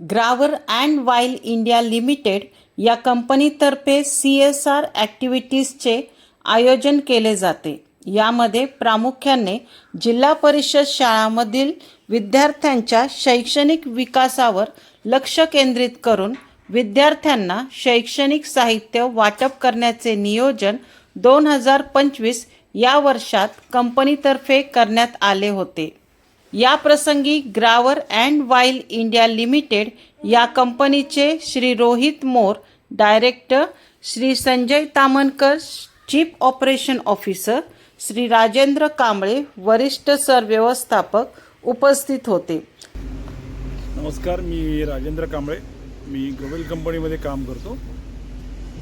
Grauer and Weil India Limited या कंपनीतर्फे C S R ॲक्टिव्हिटीजचे आयोजन केले जाते. यामध्ये प्रामुख्याने जिल्हा परिषद शाळांमधील विद्यार्थ्यांच्या शैक्षणिक विकासावर लक्ष केंद्रित करून विद्यार्थ्यांना शैक्षणिक साहित्य वाटप करण्याचे नियोजन दोन हजार पंचवीस या वर्षात कंपनीतर्फे करण्यात आले होते. या प्रसंगी Grauer and Weil India Limited या कंपनीचे Shri Rohit More director Shri Sanjay Tamankar chief operation officer Shri Rajendra Kamble वरिष्ठ सर व्यवस्थापक उपस्थित होते. नमस्कार मी राजेंद्र कांबळे. मी ग्लोबल कंपनीमध्ये काम करतो.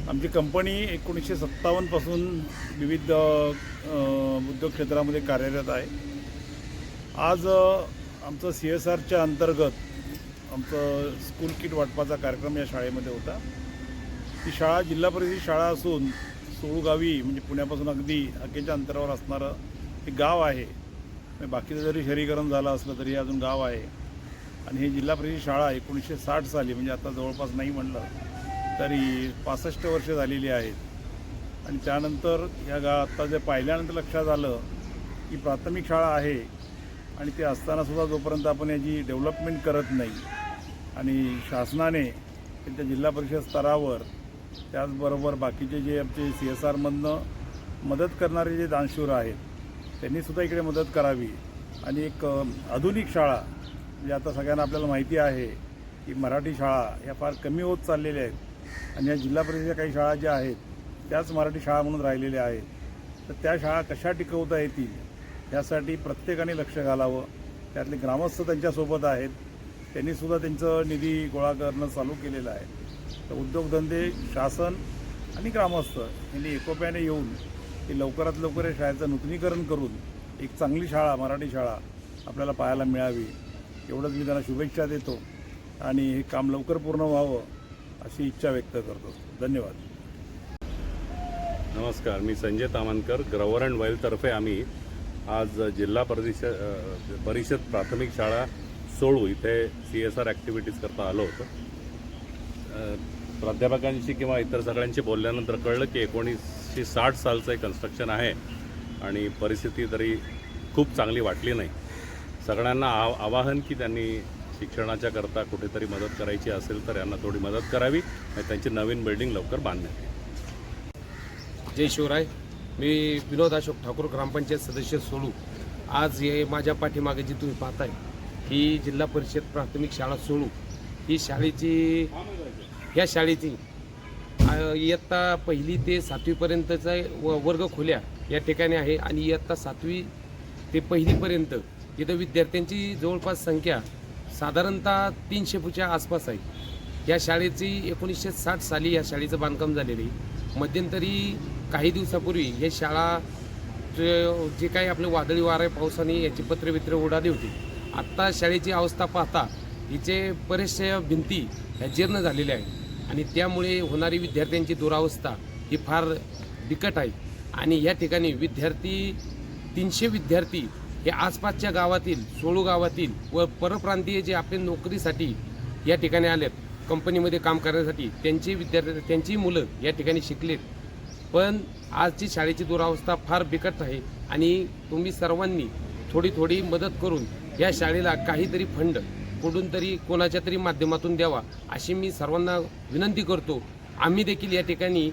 आमची कंपनी एकोणीसशे सत्तावन्नपासून विविध उद्योग क्षेत्रामध्ये कार्यरत आहे. आज आमचं सी एस आरच्या अंतर्गत आमचं स्कूल किट वाटपाचा कार्यक्रम या शाळेमध्ये होता. ती शाळा जिल्हा परिषद शाळा असून सोळूगावी म्हणजे पुण्यापासून अगदी अखेच्या अंतरावर असणारं हे गाव आहे. बाकीचं जरी शहरीकरण झालं असलं तरी हे अजून गाव आहे. आणि हे जिल्हा परिषद शाळा एकोणीसशे साठ साली म्हणजे आता जवळपास नाही म्हणलं तरी पासष्ट वर्ष झालेली आहेत. आणि त्यानंतर या गा आत्ता जे पाहिल्यानंतर लक्षात आलं की प्राथमिक शाळा आहे. आणि ते असतानासुद्धा जोपर्यंत आपण याची डेव्हलपमेंट करत नाही आणि शासनाने त्यांच्या जिल्हा परिषद स्तरावर त्याचबरोबर बाकीचे जे आमचे सी एस आरमधनं मदत करणारे जे दानशूर आहेत त्यांनीसुद्धा इकडे मदत करावी. आणि एक आधुनिक शाळा म्हणजे आता सगळ्यांना आपल्याला माहिती आहे की मराठी शाळा ह्या फार कमी होत चाललेल्या आहेत आणि या जिल्हा परिषदेच्या काही शाळा ज्या आहेत त्याच मराठी शाळा म्हणून राहिलेल्या आहेत. तर त्या शाळा कशा टिकवता येतील? यासाठी प्रत्येकाने लक्ष घालावं. त्यातले ग्रामस्थ त्यांच्यासोबत आहेत. त्यांनीसुद्धा त्यांचं निधी गोळा करणं चालू केलेलं आहे. तर उद्योगधंदे शासन आणि ग्रामस्थ यांनी एकोप्याने येऊन ही लवकरात लवकर या शाळेचं नूतनीकरण करून एक चांगली शाळा मराठी शाळा आपल्याला पाहायला मिळावी. एवढंच मी त्यांना शुभेच्छा देतो आणि हे काम लवकर पूर्ण व्हावं अशी इच्छा व्यक्त करतो. धन्यवाद. नमस्कार मी संजय तामानकर ग्रवरण अँड वाईलतर्फे आम्ही आज जिल्हा परिषद परिषद प्राथमिक शाळा सोळू इथे सी एस आर ॲक्टिव्हिटीज करता आलो होतो. प्राध्यापकांशी किंवा इतर सगळ्यांशी बोलल्यानंतर कळलं की एकोणीसशे साठ सालचं एक कन्स्ट्रक्शन आहे आणि परिस्थिती तरी खूप चांगली वाटली नाही. सगळ्यांना आव आवाहन की त्यांनी शिक्षणाच्या करता कुठेतरी मदत करायची असेल तर यांना थोडी मदत करावी आणि त्यांची नवीन बिल्डिंग लवकर बांधण्यात यावी. जय शिवराय. मी विनोद अशोक ठाकूर ग्रामपंचायत सदस्य सोडू. आज हे माझ्या पाठीमागे जी तुम्ही पाहताय ही जिल्हा परिषद प्राथमिक शाळा सोडू. ही शाळेची ह्या शाळेची इयत्ता पहिली ते सातवीपर्यंतचा व वर्ग खोल्या या ठिकाणी आहे आणि इयत्ता सातवी ते पहिलीपर्यंत इथं विद्यार्थ्यांची जवळपास संख्या साधारणतः तीनशे फुटच्या आसपास आहे. या शाळेची एकोणीसशे साठ साली या शाळेचं बांधकाम झालेलं आहे. मध्यंतरी काही दिवसापूर्वी हे शाळा जे काही आपलं वादळी वारे पावसाने याची पत्रवित्र उडाली होती आत्ता शाळेची अवस्था पाहता हिचे बरेचशा भिंती ह्या जीर्ण झालेल्या आहेत. आणि त्यामुळे होणारी विद्यार्थ्यांची दुरावस्था ही फार बिकट आहे. आणि या ठिकाणी विद्यार्थी तीनशे विद्यार्थी हे आसपासच्या गावातील सोळू गावातील व परप्रांतीय जे आपले नोकरीसाठी या ठिकाणी आलेत कंपनीमध्ये काम करण्यासाठी त्यांची विद्यार्थी त्यांची मुलं या ठिकाणी शिकलेत. पण आजची शाळेची दुरावस्था फार बिकट आहे आणि तुम्ही सर्वांनी थोडी थोडी मदत करून या शाळेला काहीतरी फंड कुठून तरी कोणाच्या तरी माध्यमातून द्यावा अशी मी सर्वांना विनंती करतो. आम्ही देखील या ठिकाणी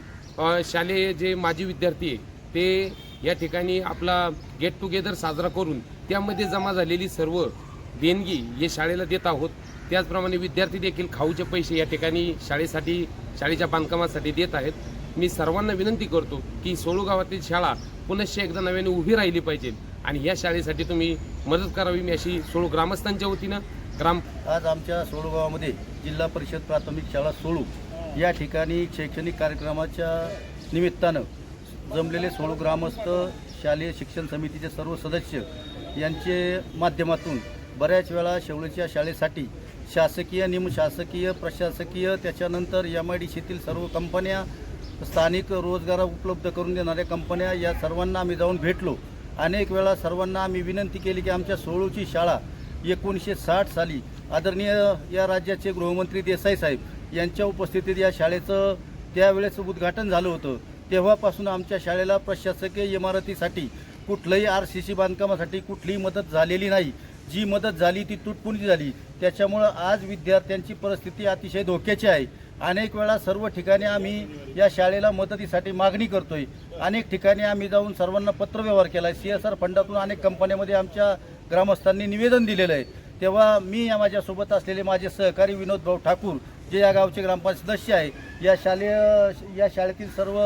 शालेय जे माजी विद्यार्थी आहे ते या ठिकाणी आपला गेट टुगेदर साजरा करून त्यामध्ये जमा झालेली सर्व देणगी हे शाळेला देत आहोत. त्याचप्रमाणे विद्यार्थी देखील खाऊचे पैसे या ठिकाणी शाळेसाठी शाळेच्या बांधकामासाठी देत आहेत. मी सर्वांना विनंती करतो की सोळू गावातील शाळा पुनश्च एकदा नव्याने उभी राहिली पाहिजे. आणि या शाळेसाठी तुम्ही मदत करावी मी अशी सोळू ग्रामस्थांच्या वतीनं ग्राम आज आमच्या सोळू गावामध्ये जिल्हा परिषद प्राथमिक शाळा सोळू या ठिकाणी शैक्षणिक कार्यक्रमाच्या निमित्तानं जमलेले सोळू ग्रामस्थ शालेय शिक्षण समितीचे सर्व सदस्य यांचे माध्यमातून बऱ्याच वेळा शेवळीच्या शाळेसाठी शासकीय निमशासकीय प्रशासकीय त्याच्यानंतर एम आय डी सीतील सर्व कंपन्या स्थानिक रोजगार उपलब्ध करून देणाऱ्या कंपन्या या सर्वांना आम्ही जाऊन भेटलो. अनेक वेळा सर्वांना आम्ही विनंती केली की आमच्या सोळूची शाळा एकोणीसशे साठ साली आदरणीय या राज्याचे गृहमंत्री देसाई साहेब यांच्या उपस्थितीत या शाळेचं त्यावेळेस उद्घाटन झालं होतं. तेव्हापासून आमच्या शाळेला प्रशासकीय इमारतीसाठी कुठलंही आर सी सी बांधकामासाठी कुठलीही मदत झालेली नाही. जी मदत झाली ती तुटपुंजी झाली. त्याच्यामुळं आज विद्यार्थ्यांची परिस्थिती अतिशय धोक्याची आहे. अनेक वेळा सर्व ठिकाणी आम्ही या शाळेला मदतीसाठी मागणी करतोय. अनेक ठिकाणी आम्ही जाऊन सर्वांना पत्रव्यवहार केला आहे सी एस आर फंडातून अनेक कंपन्यामध्ये आमच्या ग्रामस्थांनी निवेदन दिलेलं आहे. तेव्हा मी या माझ्यासोबत असलेले माझे सहकारी विनोद भाऊ ठाकूर जे या गावचे ग्रामपंचायत सदस्य आहे या शालेय या शाळेतील सर्व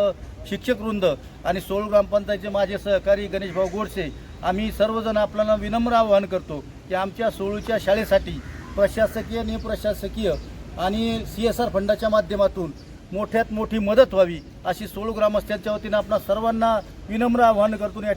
शिक्षक वृंद आणि सोळ ग्रामपंचायतचे माझे सहकारी गणेशभाऊ गोडसे आम्ही सर्वजण आपल्याला विनम्र आवाहन करतो की आमच्या सोळूच्या शाळेसाठी प्रशासकीय निप्रशासकीय आणि सी एस आर फंडाच्या माध्यमातून मोठ्यात मोठी मदत व्हावी अशी सोळू ग्रामस्थांच्या वतीनं आपणा सर्वांना विनम्र आवाहन करतो या